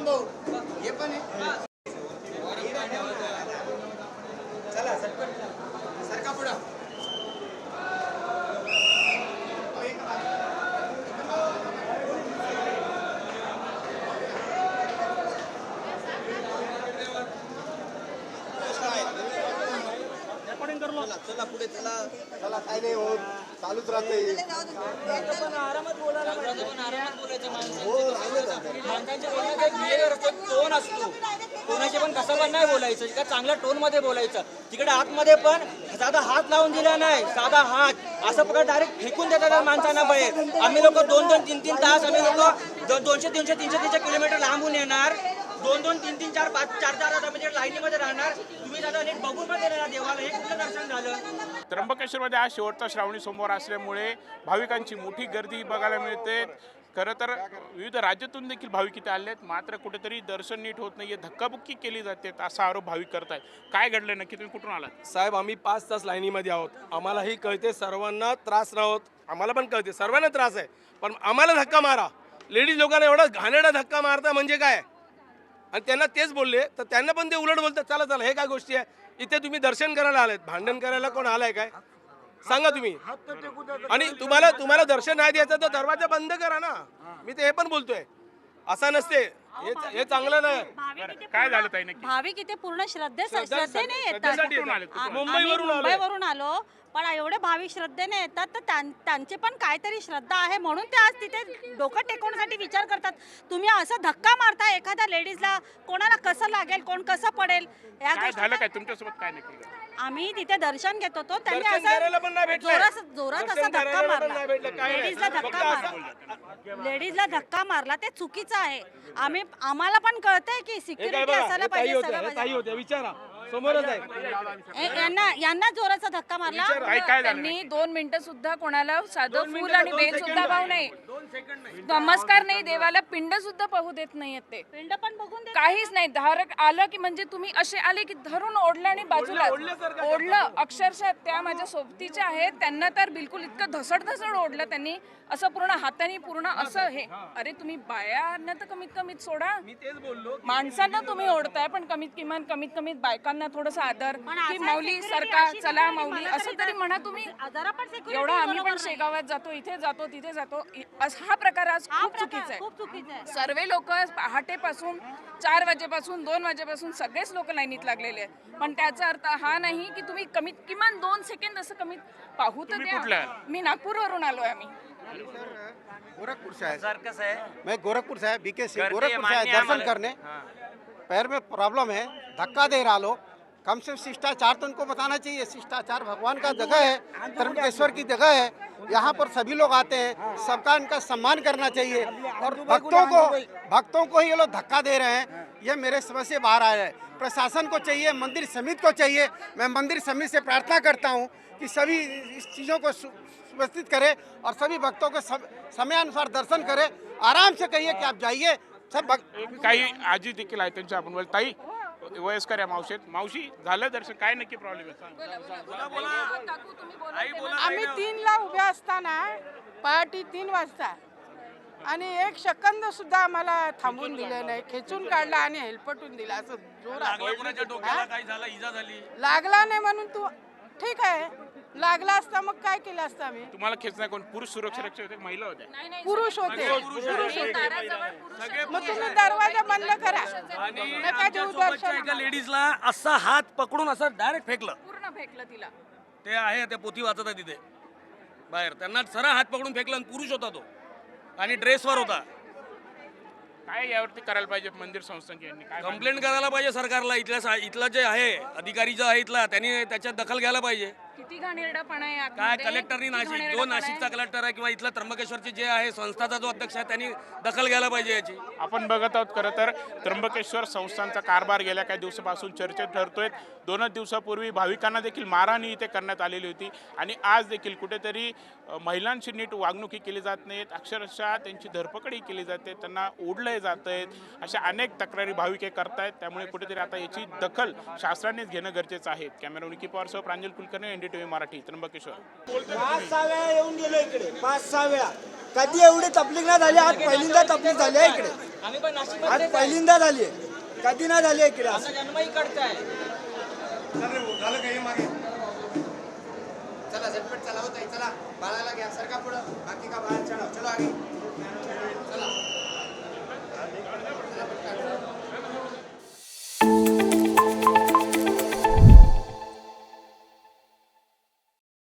गौतम भाऊ हे पण आहे. चला सटपट सरका पुढं. चला पुढे चला. चला काय नाही होत. चालूच राहते. टोन असतो. कोणाचे पण कसं पण नाही बोलायचं. का चांगल्या टोनमध्ये बोलायचं. तिकडे आतमध्ये पण साधा हात लावून दिला नाही साधा हात. असं प्रकार डायरेक्ट फेकून देतात माणसांना बाहेर. आम्ही लोक दोन दोन तीन तीन तास आम्ही लोक दोनशे तीनशे तीनशे तीनशे किलोमीटर लांबून येणार. दोन दोन तीन तीन चार पाच चार चार तास म्हणजे लाईनीमध्ये राहणार. तुम्ही दादा नीट बघून पण देणार देवाला. हे कुठलं दर्शन झालं? त्र्यंबकेश्वरमध्ये आज शेवटचा श्रावणी सोमवार असल्यामुळे भाविकांची मोठी गर्दी बघायला मिळते. खरं तर विविध राज्यातून देखील भाविक इथे आले आहेत मात्र कुठेतरी दर्शन नीट होत नाहीये. धक्काबुक्की केली जाते असा आरोप भाविक करतायत. काय घडलं नक्की तुम्ही कुठून आलात? साहेब आम्ही पाच तास लाईनीमध्ये आहोत. आम्हालाही कळते सर्वांना त्रास राहोत. आम्हाला पण कळते. सर्वांना त्रास आहे. पण आम्हाला धक्का मारा. लेडीज लोकांना एवढा घाणेरडा धक्का मारता म्हणजे काय? आणि त्यांना तेच बोलले तर त्यांना पण ते उलट बोलतात चला चला हे काय गोष्टी आहे? इथे तुम्ही दर्शन करायला आलेत. भांडण करायला कोण आलाय काय? सांगा तुम्ही. आणि तुम्हाला तुम्हाला दर्शन नाही द्यायचं तर दरवाजा बंद करा ना. मी ते हे पण बोलतोय. असा नसते. हे हे चांगलं नाही. बरं, काय झालं ताई नक्की? भाविक इथे पूर्ण श्रद्धे श्रद्धा- श्रद्धेने येतात. श्रद्धेसाठी कुठून आले मुंबईवरून आलोय. मुंबईवरून आलो पण एवढे भाविक श्रद्धेने येतात तर त्यां- त्यांची पण काहीतरी श्रद्धा आहे. म्हणून ते आज तिथे डोकं टेकवण्यासाठी विचार करतात. तुम्ही असं धक्का मारता एखाद्या लेडीजला कोणाला कसं लागेल कोण कसं पडेल या काय झालं गोष्टी काय? तुमच्यासोबत काय नक्की? आम्ही तिथे दर्शन घेत होतो. त्यांनी पण नाही असं भेटलंय. जोरात असा धक्का पण मारला. नाही भेटलं, काय नाही. लेडीजला फक्त धक्का असं- मारला. लेडीजला धक्का मारला. ते चुकीचं आहे. आम्ही आम्हाला पण कळतंय की हे काय सिक्युरिटी बघा असायला हे ताई पाहिजे होते सगळं हे ताई पाहिजे. होते विचारा. समोरच आहे. ए- यांना यांना जोराचा धक्का मारला. ताई, काय झालं? त्यांनी दोन मिनिटं सुद्धा कोणाला साधं फुल आणि बेल सुद्धा भाव नाही. नमस्कार नाही. देवाला पिंड सुद्धा पाहू देत नाहीयेत ते. पिंड पण बघून दे काहीच नाही धारक आलं की म्हणजे तुम्ही असे आले की धरून ओढलं आणि बाजूला ओढलं अक्षरशः त्या माझ्या सोबतीच्या आहेत. त्यांना तर बिलकुल इतकं धसड धसड ओढलं त्यांनी. असं पूर्ण हाताने पूर्ण असं हे. अरे तुम्ही बायांना तर कमीत कमीत सोडा. मी तेच बोललो माणसांना तुम्ही ओढताय पण कमीत किमान कमीत कमीत बायकांना थोडस आदर. की माऊली security सरका अशी चला माऊली. मला असं तरी म्हणा तुम्ही. एवढा आम्ही पण. शेगावात जातो इथे जातो तिथे जातो. हा प्रकार आज हा खूप चुकीचा आहे. खूप चुकीचा आहे. सर्व लोक पहाटेपासून चार वाजेपासून दोन वाजेपासून सगळेच लोक लाईनीत लागलेले आहेत. पण त्याचा अर्थ हा नाही की तुम्ही कमीत किमान दोन सेकंद असं कमीत पाहू तर तुम्ही कुठल्या? द्या मी नागपूरवरून आलोय आम्ही. गोरखपुर से आए सर कसं आहे? मैं गोरखपुर से आया बीके करते गोरखपुर से हैं, आया है दर्शन हमारे- करने पैर में प्रॉब्लम है धक्का दे रहा लोग। कम से कम शिष्टाचार तो उनको बताना चाहिए। शिष्टाचार भगवान का जगह है त्र्यंबकेश्वर की जगह है। यहाँ पर सभी लोग आते हैं, सबका इनका सम्मान करना चाहिए। और भक्तों को भक्तों को ही ये लोग धक्का दे रहे हैं। ये मेरे समझ से बाहर आ रहा है। प्रशासन को चाहिए, मंदिर समिति को चाहिए। मैं मंदिर समिति से प्रार्थना करता हूँ कि सभी इस चीज़ों को सुव्यवस्थित करे और सभी भक्तों को सम- समयानुसार दर्शन करे। आराम से कहिए कि आप जाइए। सब भक्त आजी देखील आहेत त्यांच्या वयस्कर आहे मावशी. आहेत. मावशी झालं दर्शन? काय नक्की प्रॉब्लेम आहे? सांग. आम्ही तीनला उभ्या असताना पहाटे तीन वाजता आणि एक सेकंद सुद्धा आम्हाला थांबून दिले नाही. खेचून काढला आणि हेलपटून दिला. असं जोरात. हा? लागला नाही म्हणून तू ठीक आहे. लागला असता मग काय केलं असतं आम्ही? तुम्हाला खेचणार कोण? पुरुष सुरक्षा रक्षक होते का महिला होत्या. पुरुष होते. पुरुष. मग तुम्ही दरवाजा बंद करा. नका देऊ दर्शन एका लेडीजला असा हात पकडून असं डायरेक्ट फेकलं. पूर्ण फेकलं तिला. ते आहे ते पोथी वाचत आहे तिथे. बाहेर. त्यांना सरळ हात पकडून फेकलं आणि पुरुष होता तो. आणि ड्रेसवर होता. काय यावरती करायला पाहिजे मंदिर संस्थांची यांनी? काय कंप्लेंट करायला पाहिजे सरकारला. इथल्या सा- इथला जे आहे अधिकारी जो आहे इथला त्यांनी त्याच्यात दखल घ्यायला पाहिजे. किती घाणेरडापणा आहे काय आतमध्ये, कलेक्टरनी किती नाशिक जो घाणेरडापणा आहे. नाशिकचा कलेक्टर आहे किंवा इथला त्र्यंबकेश्वरचे जे आहे संस्थाचा जो अध्यक्ष आहे त्यांनी दखल घ्यायला पाहिजे याची. आपण बघत आहोत खरं तर त्र्यंबकेश्वर संस्थांचा कारभार गेल्या काही दिवसापासून चर्चेत ठरतोय दोनच दिवसापूर्वी भाविकांना देखील मारहाणी इथे करण्यात आलेली होती. आणि आज देखील कुठेतरी अ, महिलांची नीट वागणुकी केली जात नाहीत. अक्षरशः त्यांची धरपकडी केली जाते. त्यांना ओढले जात आहेत. अशा अनेक तक्रारी भाविके करतायत. त्यामुळे कुठेतरी आता याची दखल शासनानेच घेणं गरजेचं आहे. कॅमेरा निकी पवारसह प्रांजल कुलकर्णी एनडी एनडीटीव्ही मराठी त्र्यंबकेश्वर. पाच सहा वेळा येऊन गेलो इकडे. पाच सहा वेळा. कधी एवढी तपलीक नाही झाली आज पहिल्यांदा तपलीक झाली आहे इकडे. आम्ही पण नाशिक आज पहिल्यांदा झाली आहे. कधी नाही झाली इकडे चला झटपट चला होता चला. बाळाला घ्या सरका पुढं. बाकी का बाहेर चढा चलो आगे.